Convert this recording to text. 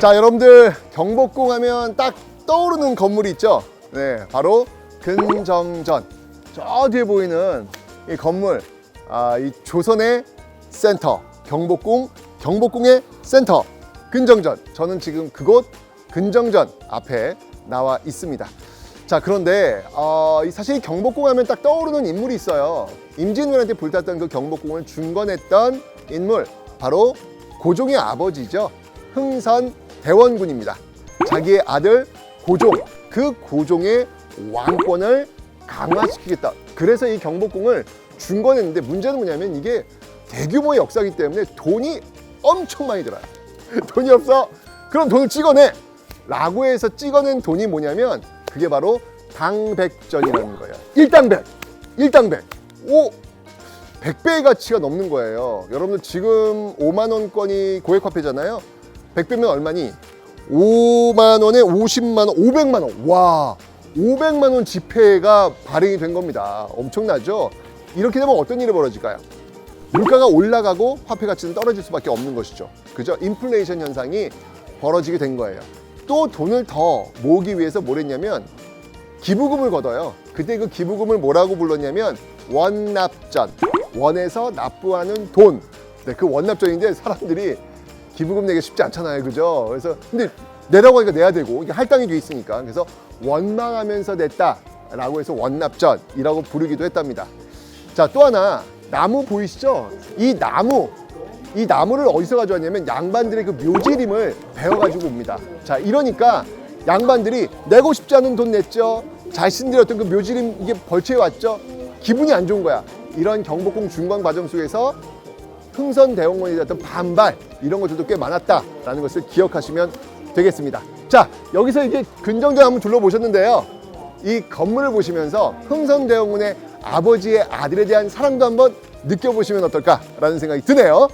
자, 여러분들 경복궁 하면 딱 떠오르는 건물이 있죠. 네, 바로 근정전. 저 뒤에 보이는 이 건물, 아, 이 조선의 센터, 경복궁, 경복궁의 센터, 근정전. 저는 지금 그곳 근정전 앞에 나와 있습니다. 자, 그런데 어, 이 사실 이 경복궁 하면 딱 떠오르는 인물이 있어요. 임진왜란때 불탔던 그 경복궁을 중건했던 인물, 바로 고종의 아버지죠. 흥선 대원군입니다. 자기의 아들 고종, 그 고종의 왕권을 강화시키겠다. 그래서 이 경복궁을 중건했는데 문제는 뭐냐면 이게 대규모의 역사이기 때문에 돈이 엄청 많이 들어요. 돈이 없어. 그럼 돈을 찍어내. 라고 해서 찍어낸 돈이 뭐냐면 그게 바로 당백전이라는 거예요. 일당백. 일당백. 오, 100배의 가치가 넘는 거예요. 여러분들 지금 5만 원권이 고액 화폐잖아요. 100배면 얼마니? 5만 원에 50만 원, 500만 원. 와, 500만 원 지폐가 발행이 된 겁니다. 엄청나죠? 이렇게 되면 어떤 일이 벌어질까요? 물가가 올라가고 화폐 가치는 떨어질 수밖에 없는 것이죠. 그죠? 인플레이션 현상이 벌어지게 된 거예요. 또 돈을 더 모으기 위해서 뭘 했냐면 기부금을 걷어요. 그때 그 기부금을 뭐라고 불렀냐면 원납전. 원에서 납부하는 돈. 네, 그 원납전인데 사람들이 기부금 내기 쉽지 않잖아요. 그죠? 그래서 근데 내라고 하니까 내야 되고 이게 할당이 돼 있으니까. 그래서 원망하면서 냈다라고 해서 원납전이라고 부르기도 했답니다. 자, 또 하나 나무 보이시죠? 이 나무 이 나무를 어디서 가져왔냐면 양반들의 그 묘지림을 베어가지고 옵니다. 자, 이러니까 양반들이 내고 싶지 않은 돈 냈죠. 자신들의 어떤 그 묘지림 이게 벌초해 왔죠. 기분이 안 좋은 거야. 이런 경복궁 중간 과정 속에서 흥선 대원군에 대한 어떤 반발 이런 것들도 꽤 많았다라는 것을 기억하시면 되겠습니다. 자, 여기서 이제 근정전 한번 둘러보셨는데요. 이 건물을 보시면서 흥선 대원군의 아버지의 아들에 대한 사랑도 한번 느껴보시면 어떨까라는 생각이 드네요.